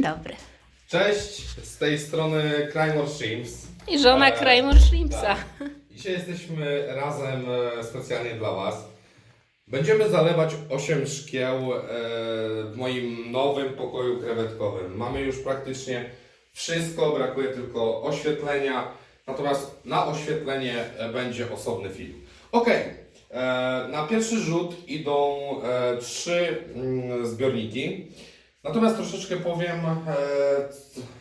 dobry. Cześć, z tej strony Crymor Shrimps. I żona Eee, Kramer Shrimpsa. Tak. Dzisiaj jesteśmy razem e, specjalnie dla Was. Będziemy zalewać 8 szkieł e, w moim nowym pokoju krewetkowym. Mamy już praktycznie wszystko, brakuje tylko oświetlenia. Natomiast na oświetlenie e, będzie osobny film. Ok, na pierwszy rzut idą e, trzy mm, zbiorniki. Natomiast troszeczkę powiem, e,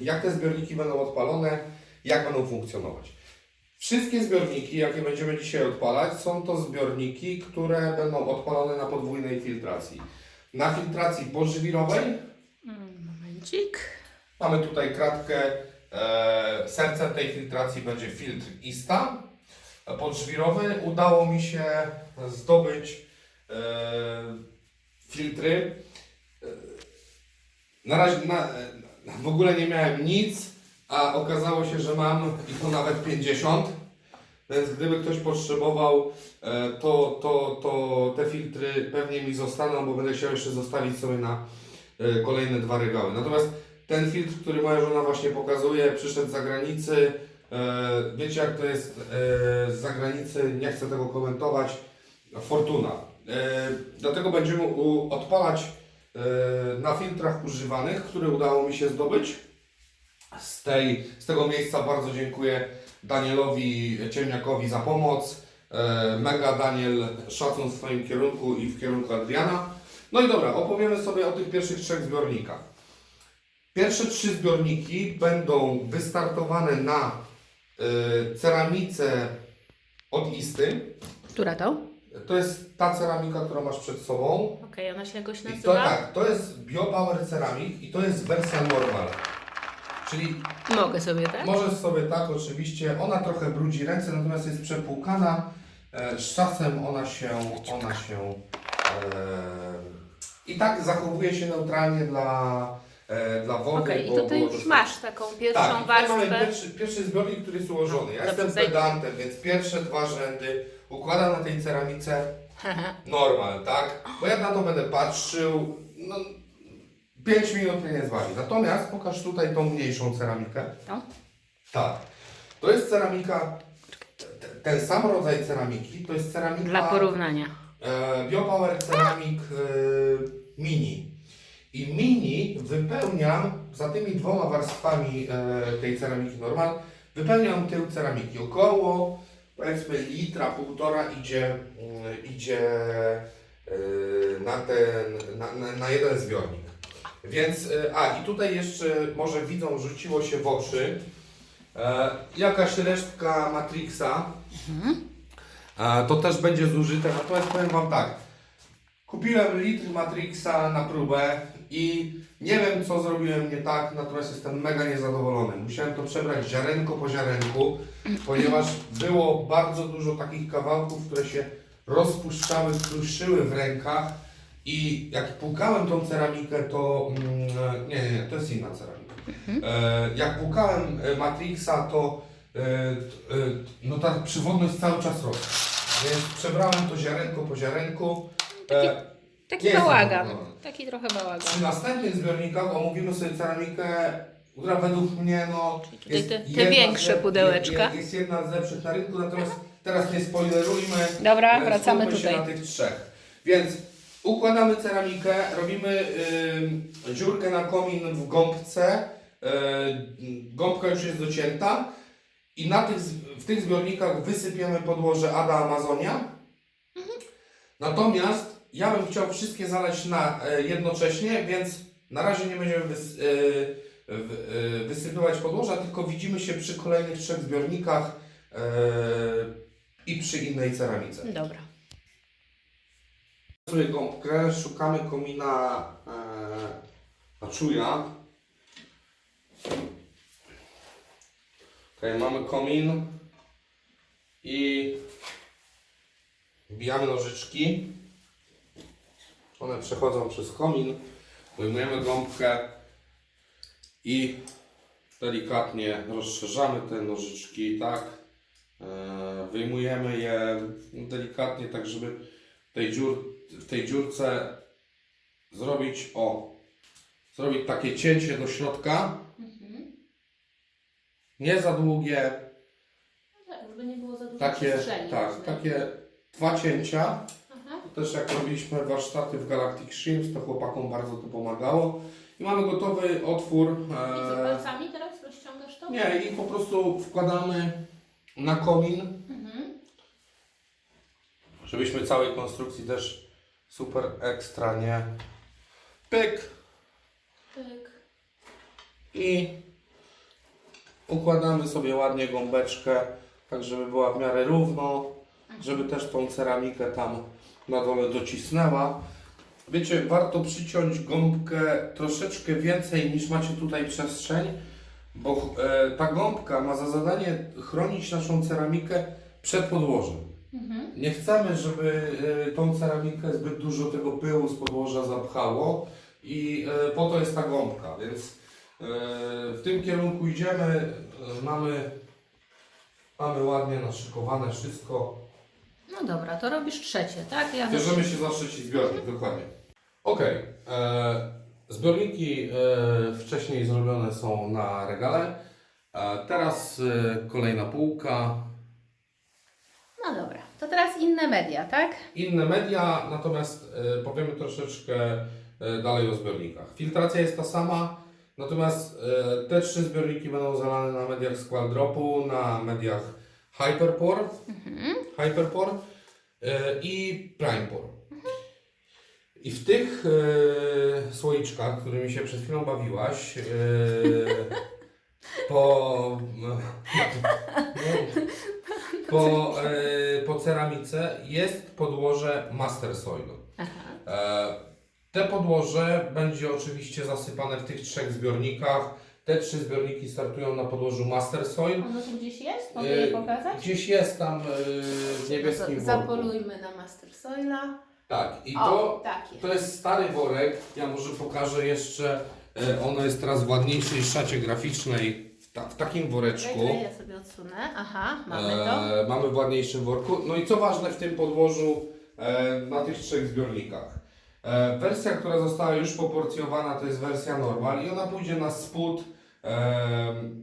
jak te zbiorniki będą odpalone, jak będą funkcjonować. Wszystkie zbiorniki, jakie będziemy dzisiaj odpalać, są to zbiorniki, które będą odpalone na podwójnej filtracji. Na filtracji pożwirowej Momencik. mamy tutaj kratkę, e, sercem tej filtracji będzie filtr ISTA. Podżwirowy udało mi się zdobyć e, filtry. E, Na razie na, w ogóle nie miałem nic, a okazało się, że mam i to nawet 50. Więc gdyby ktoś potrzebował, e, to, to, to te filtry pewnie mi zostaną, bo będę chciał jeszcze zostawić sobie na e, kolejne dwa regały. Natomiast ten filtr, który moja żona właśnie pokazuje, przyszedł z zagranicy. E, Wiecie jak to jest e, z zagranicy, nie chcę tego komentować. Fortuna. E, Dlatego będziemy odpalać e, na filtrach używanych, które udało mi się zdobyć. Z, tej, z tego miejsca bardzo dziękuję Danielowi Ciemniakowi za pomoc. E, Mega Daniel, szacun w swoim kierunku i w kierunku Adriana. No i dobra, opowiemy sobie o tych pierwszych trzech zbiornikach. Pierwsze trzy zbiorniki będą wystartowane na y, ceramice od Isty. Która to? To jest ta ceramika, którą masz przed sobą. Okej, ona się jakoś I to nazywa? tak, to jest BioPower Ceramic i to jest wersja normal. Czyli Mogę sobie, tak? możesz sobie tak oczywiście, ona trochę brudzi ręce, natomiast jest przepłukana. E, z czasem ona się, ona się e, i tak zachowuje się neutralnie dla, e, dla wody. Okej, i bo- to ty bo już masz taką pierwszą tak, i tutaj mamy warstwę. pierwszy, pierwszy zbiornik, który jest ułożony. Ja Dobrze, jestem pedantem, więc pierwsze dwa rzędy układam na tej ceramice normal, tak? Bo ja na to będę patrzył, no 5 minut mnie nie zwali. Natomiast pokaż tutaj tą mniejszą ceramikę. To? Tak. To jest ceramika, t- ten sam rodzaj ceramiki, to jest ceramika Dla porównania. e, BioPower Ceramic e, Mini. I mini wypełniam za tymi dwoma warstwami e, tej ceramiki normal, wypełniam tył ceramiki. Około powiedzmy litra, półtora idzie, mm, idzie e, na, ten, na, na, jeden zbiornik. Więc, e, a i tutaj jeszcze może widzą, rzuciło się w oczy e, jakaś resztka Matrixa. E, to też będzie zużyte. Natomiast powiem Wam tak. Kupiłem litr Matrixa na próbę i nie wiem co zrobiłem nie tak, natomiast jestem mega niezadowolony. Musiałem to przebrać ziarenko po ziarenku, ponieważ było bardzo dużo takich kawałków, które się rozpuszczały, kruszyły w rękach i jak płukałem tą ceramikę, to mm, nie, nie, nie, to jest inna ceramika. E, jak płukałem e, Matrixa, to e, t- e, no ta przywodność cały czas rosła. Więc przebrałem to ziarenko po ziarenku. E, Taki Nie jestem bałagan. zadowolony. Taki trochę bałagan. przy następnych zbiornikach omówimy sobie ceramikę, która według mnie no, Czyli tutaj te- te większe z- pudełeczka. Jest, jest jedna z lepszych na rynku, natomiast teraz nie spoilerujmy. Dobra, e, wracamy skupmy się tutaj. na tych trzech. Więc układamy ceramikę, robimy dziurkę na komin w gąbce. Y, gąbka już jest docięta. I na tych, z- w tych zbiornikach wysypiemy podłoże Ada Amazonia. Natomiast ja bym chciał wszystkie zalać na e, jednocześnie, więc na razie nie będziemy wys, e, e, wysypywać podłoża, tylko widzimy się przy kolejnych trzech zbiornikach i przy innej ceramice. Dobra. sobie gąbkę, szukamy komina e, na czuja. Tutaj mamy komin i wbijamy nożyczki. One przechodzą przez komin, wyjmujemy gąbkę i delikatnie rozszerzamy te nożyczki, tak. E, Wyjmujemy je delikatnie, tak żeby tej dziur, w tej dziurce zrobić o zrobić takie cięcie do środka. Mhm. Nie za długie, No tak, żeby nie było za dużo takie, tak, takie dwa cięcia. Też jak robiliśmy warsztaty w Galactic Shrimps, to chłopakom bardzo to pomagało. I mamy gotowy otwór. I co, E, palcami teraz rozciągasz to? nie, i po prostu wkładamy na komin, Mhm. żebyśmy całej konstrukcji też super ekstra, nie? Pyk Pyk. i układamy sobie ładnie gąbeczkę, tak żeby była w miarę równo, żeby też tą ceramikę tam na dole docisnęła. Wiecie, warto przyciąć gąbkę troszeczkę więcej niż macie tutaj przestrzeń, bo e, ta gąbka ma za zadanie chronić naszą ceramikę przed podłożem. Mhm. Nie chcemy, żeby e, tą ceramikę zbyt dużo tego pyłu z podłoża zapchało i e, po to jest ta gąbka, więc w tym kierunku idziemy, mamy, mamy ładnie naszykowane wszystko. No dobra, to robisz trzecie, tak? Ja Bierzemy się za trzeci zbiornik, dokładnie. Ok, e, zbiorniki e, wcześniej zrobione są na regale, e, teraz e, kolejna półka, No dobra, to teraz inne media, tak? inne media, natomiast e, powiemy troszeczkę e, dalej o zbiornikach. Filtracja jest ta sama, natomiast e, te trzy zbiorniki będą zalane na mediach Squaldropu, na mediach Hyperpore, Hyperpore e, i Primepore. I w tych e, słoiczkach, którymi się przed chwilą bawiłaś, e, po, po, e, po ceramice jest podłoże Master Soil. Aha. E, te podłoże będzie oczywiście zasypane w tych trzech zbiornikach. Te trzy zbiorniki startują na podłożu Master Soil. Ono tu gdzieś jest? Mogę E, je pokazać? Gdzieś jest tam e, w niebieskim Za- worku. Zapolujmy na Master Soila. Tak, i O, to, taki. to jest stary worek. Ja może pokażę jeszcze. E, ono jest teraz w ładniejszej szacie graficznej. W, ta, w takim woreczku. Czekaj, ja sobie odsunę. Aha, mamy to. E, mamy w ładniejszym worku. No i co ważne w tym podłożu e, na tych trzech zbiornikach. E, wersja, która została już poporcjowana, to jest wersja normal i ona pójdzie na spód,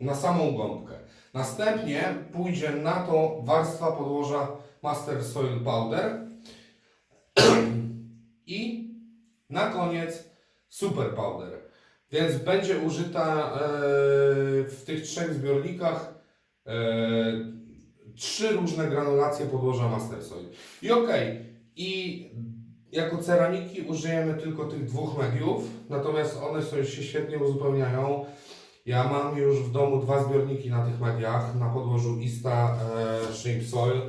na samą gąbkę. Następnie pójdzie na to warstwa podłoża Master Soil Powder i na koniec Super Powder. Więc będzie użyta e, w tych trzech zbiornikach e, trzy różne granulacje podłoża Master Soil. I okej, i jako ceramiki użyjemy tylko tych dwóch mediów, natomiast one sobie się świetnie uzupełniają. Ja mam już w domu dwa zbiorniki na tych mediach, na podłożu Ista e, Shrimp Soil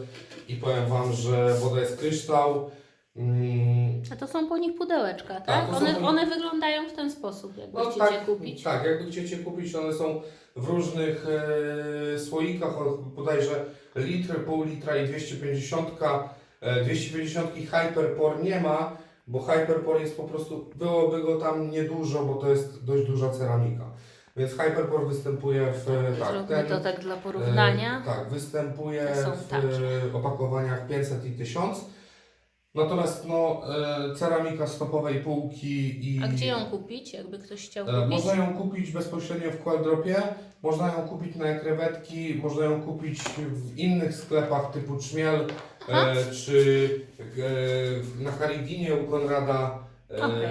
i powiem Wam, że woda jest kryształ. Mm, A to są po nich pudełeczka, Tak, tak? to są one, po nich- one wyglądają w ten sposób, jakby No chcecie tak, kupić. tak, jakby chcecie kupić, one są w różnych e, słoikach, o, bodajże litr, pół litra i 250. E, 250 Hyperpore nie ma, bo Hyperpore jest po prostu, byłoby go tam niedużo, bo to jest dość duża ceramika. Więc Hyperpore występuje w, e, tak, Zróbmy ten, to tak dla porównania. E, tak, występuje Są w e, opakowaniach 500 i 1000. Natomiast no, e, ceramika z topowej półki i... A gdzie ją kupić, jakby ktoś chciał E, kupić? Można ją kupić bezpośrednio w Qualdropie, można ją kupić na krewetki, można ją kupić w innych sklepach typu Czmiel e, czy e, na Hariginie u Konrada. E, Okej.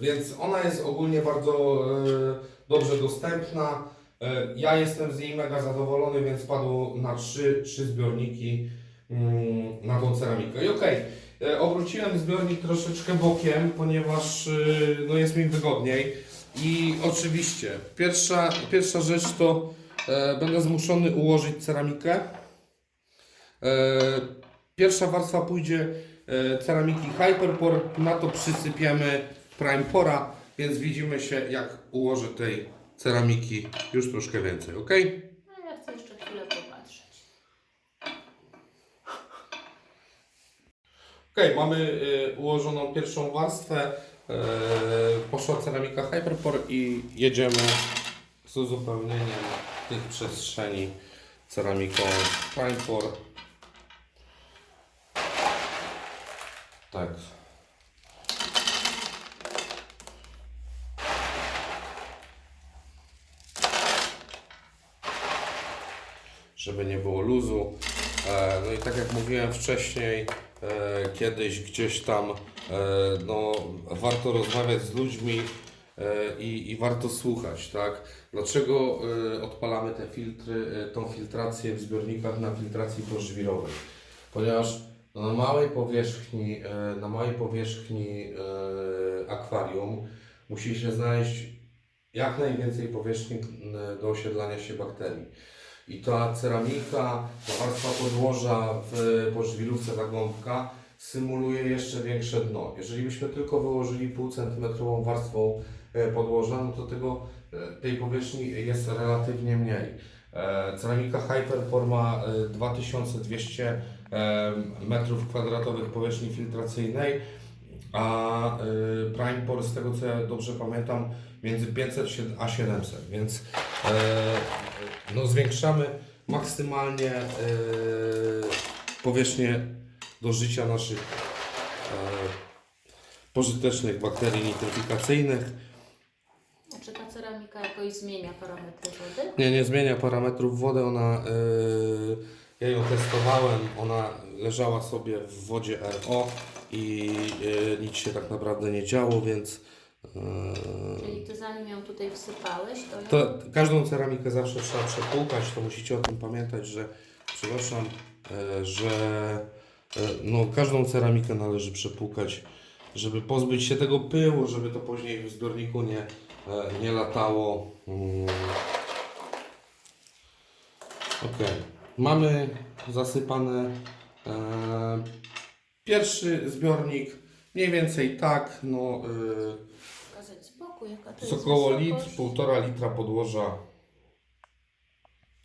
Więc ona jest ogólnie bardzo e, dobrze dostępna. E, ja jestem z niej mega zadowolony, więc padło na trzy, trzy zbiorniki mm, na tą ceramikę. I okej, e, obróciłem zbiornik troszeczkę bokiem, ponieważ e, no, jest mi wygodniej. I oczywiście, pierwsza, pierwsza rzecz to będę zmuszony ułożyć ceramikę. Pierwsza warstwa pójdzie ceramiki Hyperpore, na to przysypiemy Primepora, więc widzimy się jak ułożę tej ceramiki już troszkę więcej, ok? No, ja chcę jeszcze chwilę popatrzeć. Ok, mamy y, ułożoną pierwszą warstwę, y, poszła ceramika Hyperpore i jedziemy z uzupełnieniem tych przestrzeni ceramiką Primepore. Tak. Żeby nie było luzu. E, no i tak jak mówiłem wcześniej, e, kiedyś gdzieś tam, e, no, warto rozmawiać z ludźmi i, i warto słuchać, tak? Dlaczego odpalamy te filtry, tą filtrację w zbiornikach na filtracji pożwirowej? Ponieważ na małej powierzchni, na małej powierzchni akwarium musi się znaleźć jak najwięcej powierzchni do osiedlania się bakterii. I ta ceramika, ta warstwa podłoża w pożwirówce ta gąbka symuluje jeszcze większe dno. Jeżeli byśmy tylko wyłożyli pół centymetrową warstwą e, podłoża, no to tego, e, tej powierzchni jest relatywnie mniej. E, Ceramika Hyperpore ma e, 2200 e, metrów kwadratowych powierzchni filtracyjnej, a Primepore, z tego co ja dobrze pamiętam, między 500 a 700, więc no, zwiększamy maksymalnie e, powierzchnię do życia naszych e, pożytecznych bakterii nitryfikacyjnych. Czy ta ceramika jakoś zmienia parametry wody? Nie, nie zmienia parametrów wody. Ona, yy, ja ją testowałem, ona leżała sobie w wodzie RO i yy, nic się tak naprawdę nie działo, więc yy, Czyli ty zanim ją tutaj wsypałeś, to ją... to każdą ceramikę zawsze trzeba przepłukać, to musicie o tym pamiętać, że przepraszam, yy, że yy, no, każdą ceramikę należy przepłukać, żeby pozbyć się tego pyłu, żeby to później w zbiorniku nie, yy, nie latało. Yy. Ok, mamy zasypane e, pierwszy zbiornik, mniej więcej tak, no e, boku, jaka to jest około wysokość. litr, półtora litra podłoża.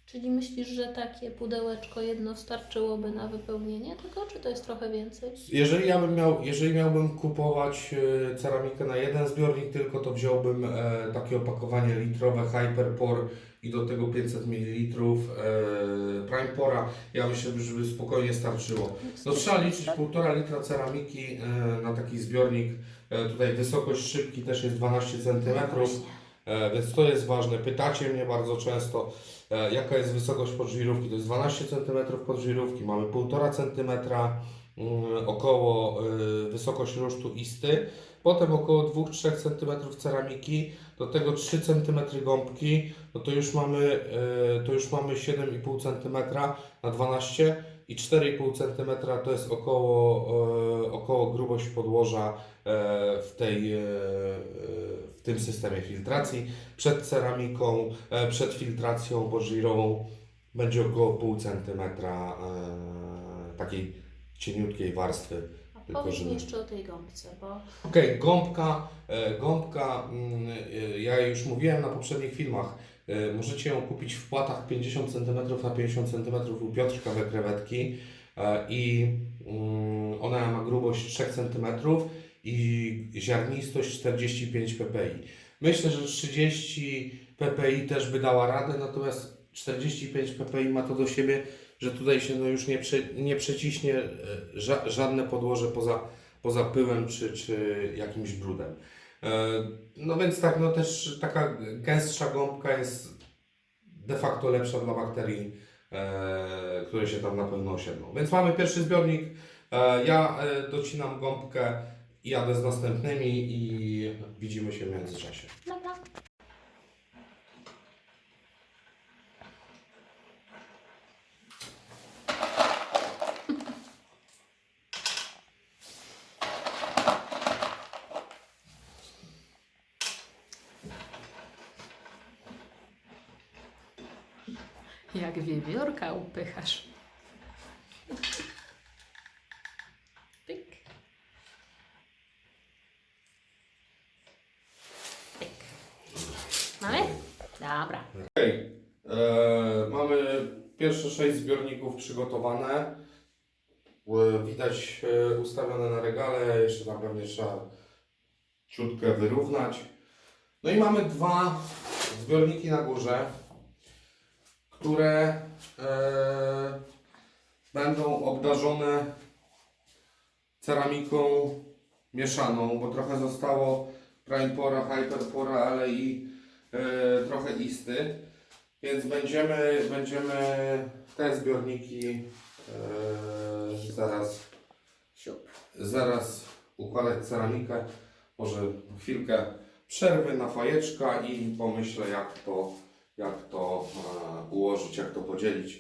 Czyli myślisz, że takie pudełeczko jedno starczyłoby na wypełnienie tego, czy to jest trochę więcej? Jeżeli ja bym miał, jeżeli miałbym kupować e, ceramikę na jeden zbiornik tylko, to wziąłbym e, takie opakowanie litrowe Hyperpore i do tego 500 ml e, Primepora. Ja myślę, że by spokojnie starczyło. No trzeba liczyć półtora litra ceramiki e, na taki zbiornik. E, tutaj wysokość szybki też jest 12 cm, e, więc to jest ważne. Pytacie mnie bardzo często, e, jaka jest wysokość podżwirówki. To jest 12 cm podżwirówki, mamy 1,5 cm, mm, około e, wysokość rusztu isty, potem około 2-3 cm ceramiki, do tego 3 cm gąbki, no to już mamy, e, to już mamy 7,5 cm na 12 i 4,5 cm to jest około, e, około grubość podłoża e, w, tej, e, w tym systemie filtracji. Przed ceramiką, przed filtracją pożwirową będzie około pół centymetra takiej cieniutkiej warstwy. Tylko, powiedz mi żeby- jeszcze o tej gąbce, bo Okej, gąbka, e, gąbka, mm, ja już mówiłem na poprzednich filmach, możecie ją kupić w płatach 50 cm na 50 cm u Piotrka we krewetki e, i mm, ona ma grubość 3 cm i ziarnistość 45 ppi. Myślę, że 30 ppi też by dała radę, natomiast 45 ppi ma to do siebie, że tutaj się no już nie, prze, nie przeciśnie e, ża, żadne podłoże poza poza pyłem czy, czy jakimś brudem. E, No więc tak, no też taka gęstsza gąbka jest de facto lepsza dla bakterii, e, które się tam na pewno osiedlą. Więc mamy pierwszy zbiornik. E, Ja docinam gąbkę jadę z następnymi i widzimy się w międzyczasie. dobra. Jak wiewiórka upychasz. Pyk. Pyk. Mamy? Dobra. Okej, e, mamy pierwsze sześć zbiorników przygotowane. E, Widać e, ustawione na regale, jeszcze tam pewnie trzeba ciutkę wyrównać. No i mamy dwa zbiorniki na górze, które e, będą obdarzone ceramiką mieszaną, bo trochę zostało Primepora, Hyperpora, ale i e, trochę isty. Więc będziemy, będziemy te zbiorniki e, zaraz, zaraz układać ceramikę. Może chwilkę przerwy na fajeczka i pomyślę jak to, jak to e, ułożyć, jak to podzielić.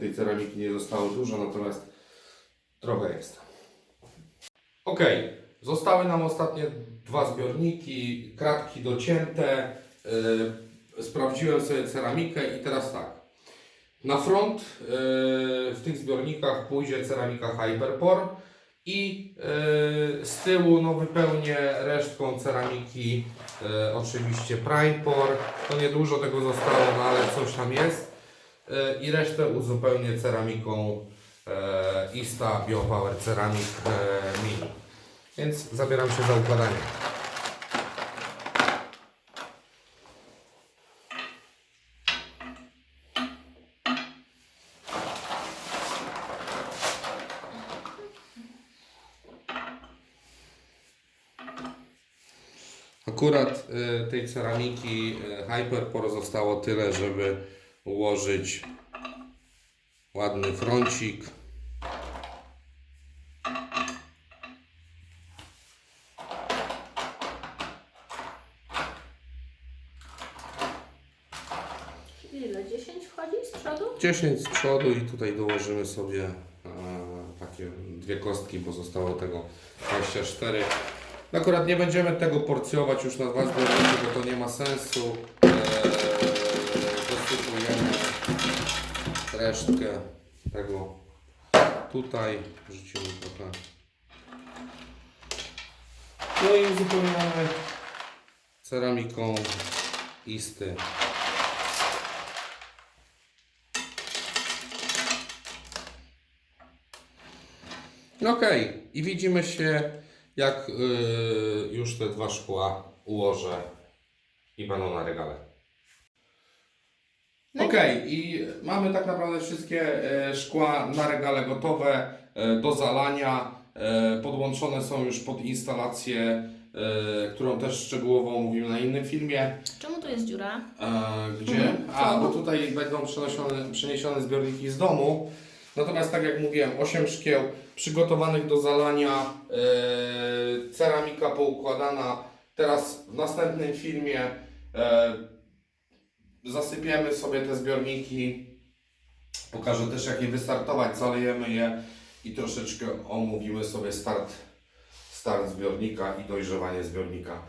Tej ceramiki nie zostało dużo, natomiast trochę jest. Ok, zostały nam ostatnie dwa zbiorniki, kratki docięte. Yy, sprawdziłem sobie ceramikę i teraz tak. Na front yy, w tych zbiornikach pójdzie ceramika Hyperpore i yy, z tyłu no, wypełnię resztką ceramiki yy, oczywiście Primepore. To niedużo tego zostało, no ale coś tam jest. Yy, I resztę uzupełnię ceramiką e, Ista Biopower Ceramic e, Mini. Więc zabieram się za układanie. Akurat e, tej ceramiki e, Hyperpore zostało tyle, żeby ułożyć ładny froncik. Ile? 10 wchodzi z przodu? 10 z przodu i tutaj dołożymy sobie e, takie dwie kostki, bo zostało tego 24. Akurat nie będziemy tego porcjować już na dwa zbiorniki, bo to nie ma sensu. E, dosypujemy resztkę tego tutaj. Rzucimy trochę. No i uzupełniamy ceramiką isty. Okej, i widzimy się, jak y, już te dwa szkła ułożę i będą na regale. No i- Okej, i mamy tak naprawdę wszystkie e, szkła na regale gotowe e, do zalania. E, podłączone są już pod instalację, którą też szczegółowo mówimy na innym filmie. Czemu tu jest dziura? Gdzie? Mhm. A, bo tutaj będą przenoszone, przeniesione zbiorniki z domu. Natomiast tak jak mówiłem, 8 szkieł przygotowanych do zalania, e, ceramika poukładana. Teraz w następnym filmie e, zasypiemy sobie te zbiorniki. Pokażę też jak je wystartować, zalejemy je i troszeczkę omówimy sobie start, start zbiornika i dojrzewanie zbiornika.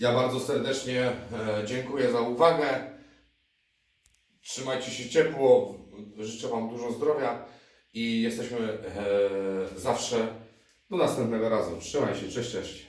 Ja bardzo serdecznie e, dziękuję za uwagę. Trzymajcie się ciepło, życzę Wam dużo zdrowia i jesteśmy e, zawsze do następnego razu. Trzymaj się, cześć, cześć.